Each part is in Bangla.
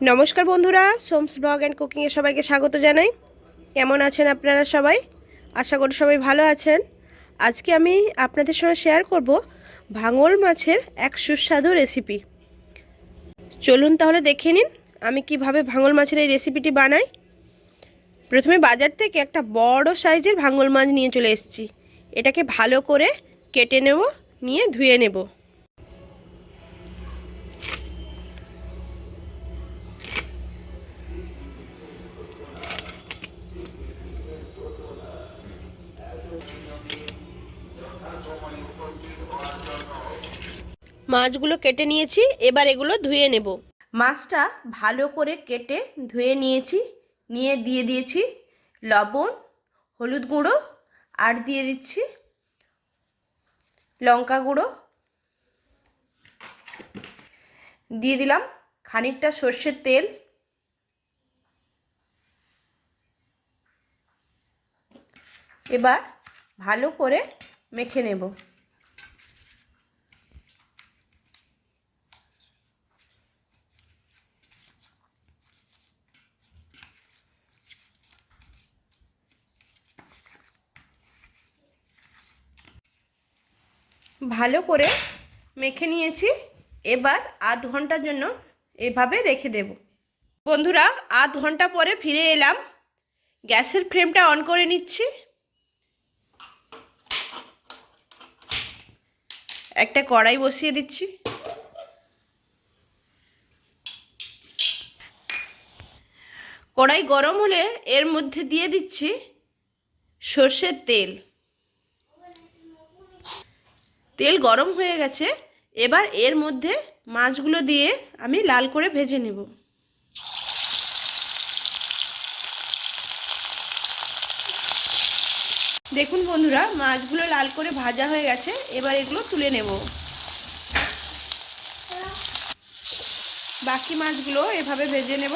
নমস্কার বন্ধুরা, সোমস ব্লগ অ্যান্ড কুকিংয়ে সবাইকে স্বাগত জানাই। কেমন আছেন আপনারা সবাই? আশা করি সবাই ভালো আছেন। আজকে আমি আপনাদের সঙ্গে শেয়ার করব ভাঙল মাছের এক সুস্বাদু রেসিপি চলুন তাহলে দেখে নিন আমি কীভাবে ভাঙল মাছের এই রেসিপিটি বানাই। প্রথমে বাজার থেকে একটা বড় সাইজের ভাঙল মাছ নিয়ে চলে এসেছি। এটাকে ভালো করে কেটে নেব, নিয়ে ধুয়ে নেব। মাছগুলো কেটে নিয়েছি, এবার এগুলো ধুয়ে নেব। মাছটা ভালো করে কেটে ধুয়ে নিয়েছি, নিয়ে দিয়ে দিয়েছি লবণ, হলুদ গুঁড়ো, আর দিয়ে দিচ্ছি লঙ্কা গুঁড়ো। দিয়ে দিলাম খানিকটা সর্ষের তেল। এবার ভালো করে মেখে নেব। ভালো করে মেখে নিয়েছি। এবার আধ ঘণ্টার জন্য এভাবে রেখে দেব। বন্ধুরা, আধ ঘণ্টা পরে ফিরে এলাম। গ্যাসের ফ্লেমটা অন করে নিচ্ছি। একটা কড়াই বসিয়ে দিচ্ছি। কড়াই গরম হলে এর মধ্যে দিয়ে দিচ্ছি সর্ষের তেল। তেল গরম হয়ে গেছে, এবার এর মধ্যে মাছগুলো দিয়ে আমি লাল করে ভেজে নেব। দেখুন বন্ধুরা, মাছগুলো লাল করে ভাজা হয়ে গেছে, এবার এগুলো তুলে নেব। বাকি মাছগুলো এভাবে ভেজে নেব।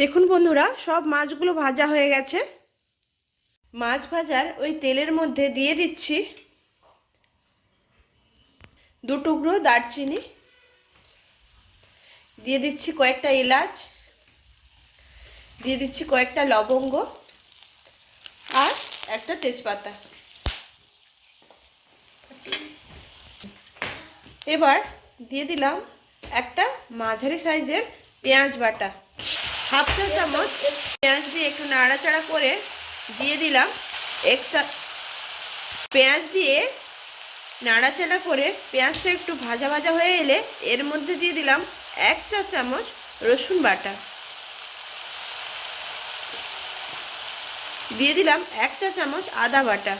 দেখুন বন্ধুরা, সব মাছগুলো ভাজা হয়ে গেছে। মাছ ভাজার ওই তেলের মধ্যে দিয়ে দিচ্ছি দু টুকরো দারচিনি। দিয়ে দিচ্ছি কয়েকটা এলাচ। দিয়ে দিচ্ছি কয়েকটা লবঙ্গ আর একটা তেজপাতা। এবার দিয়ে দিলাম একটা মাঝারি সাইজের পেঁয়াজ বাটা। হাফ চা চামচ পেঁয়াজ দিয়ে একটু নাড়াচাড়া করে দিয়ে দিলাম এক চা পেঁয়াজ দিয়ে নাড়াচাড়া করে পেঁয়াজটা একটু ভাজা ভাজা হয়ে এলে এর মধ্যে দিয়ে দিলাম এক চা চামচ রসুন বাটা। দিয়ে দিলাম এক চা চামচ আদা বাটা।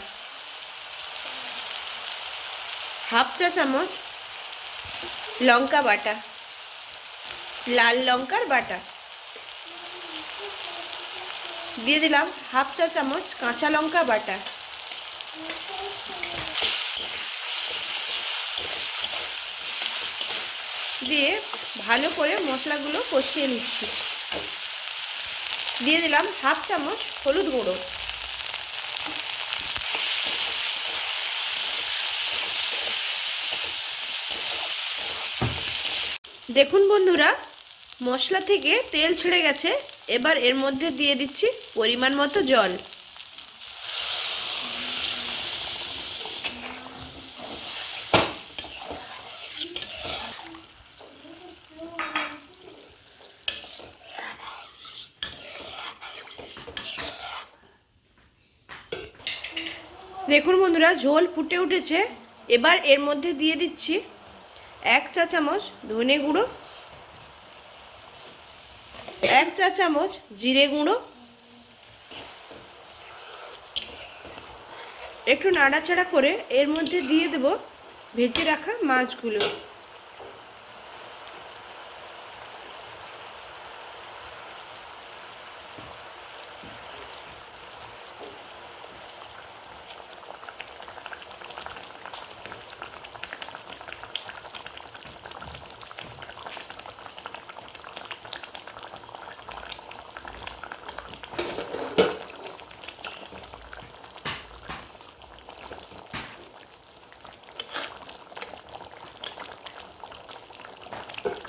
হাফ চা চামচ লঙ্কা বাটা। লাল লঙ্কার বাটা। দিয়ে দিলাম হাফ চা চামচ কাঁচা লঙ্কা বাটা। দিয়ে ভালো করে মশলাগুলো কষিয়ে নিচ্ছি। দিয়ে দিলাম হাফ চামচ হলুদ গুঁড়ো। দেখুন বন্ধুরা, মশলা থেকে তেল ছেড়ে গেছে। এবার এর মধ্যে দিয়ে দিচ্ছি পরিমাণ মতো জল। দেখুন বন্ধুরা, ঝোল ফুটে উঠেছে। এবার এর মধ্যে দিয়ে দিচ্ছি এক চা চামচ ধনে গুঁড়ো, এক চা চামচ জিরে গুঁড়ো। একটু নাড়াচাড়া করে এর মধ্যে দিয়ে দেব ভেজে রাখা মাছগুলো।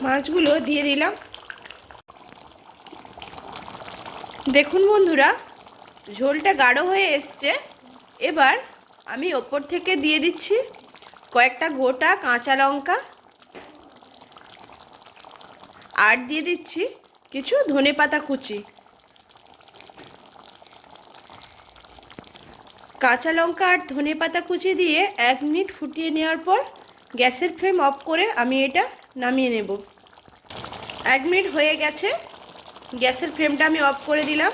মাছগুলো দিয়ে দিলাম। দেখুন বন্ধুরা, ঝোলটা গাঢ় হয়ে এসছে। এবার আমি ওপর থেকে দিয়ে দিচ্ছি কয়েকটা গোটা কাঁচা লঙ্কা। আর দিয়ে দিচ্ছি কিছু ধনে পাতা কুচি। কাঁচা লঙ্কা আর ধনে পাতা কুচি দিয়ে এক মিনিট ফুটিয়ে নেওয়ার পর গ্যাসের ফ্লেম অফ করে আমি এটা নামিয়ে নেব। এক মিনিট হয়ে গেছে। গ্যাসের ফ্লেমটা আমি অফ করে দিলাম।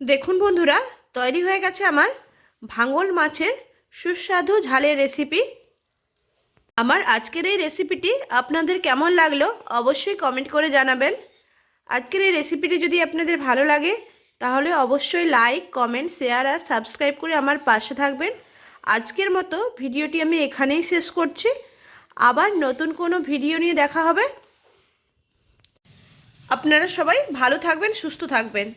দেখুন বন্ধুরা, তৈরি হয়ে গেছে আমার ভাঙল মাছের সুস্বাদু ঝালের রেসিপি। আমার আজকের এই রেসিপিটি আপনাদের কেমন লাগল অবশ্যই কমেন্ট করে জানাবেন। আজকের এই রেসিপিটি যদি আপনাদের ভালো লাগে, তাহলে অবশ্যই লাইক কমেন্ট শেয়ার আর সাবস্ক্রাইব করে আমার পাশে থাকবেন। আজকের মতো ভিডিওটি আমি এখানেই শেষ করছি। আবার নতুন কোনো ভিডিও নিয়ে দেখা হবে। আপনারা সবাই ভালো থাকবেন, সুস্থ থাকবেন।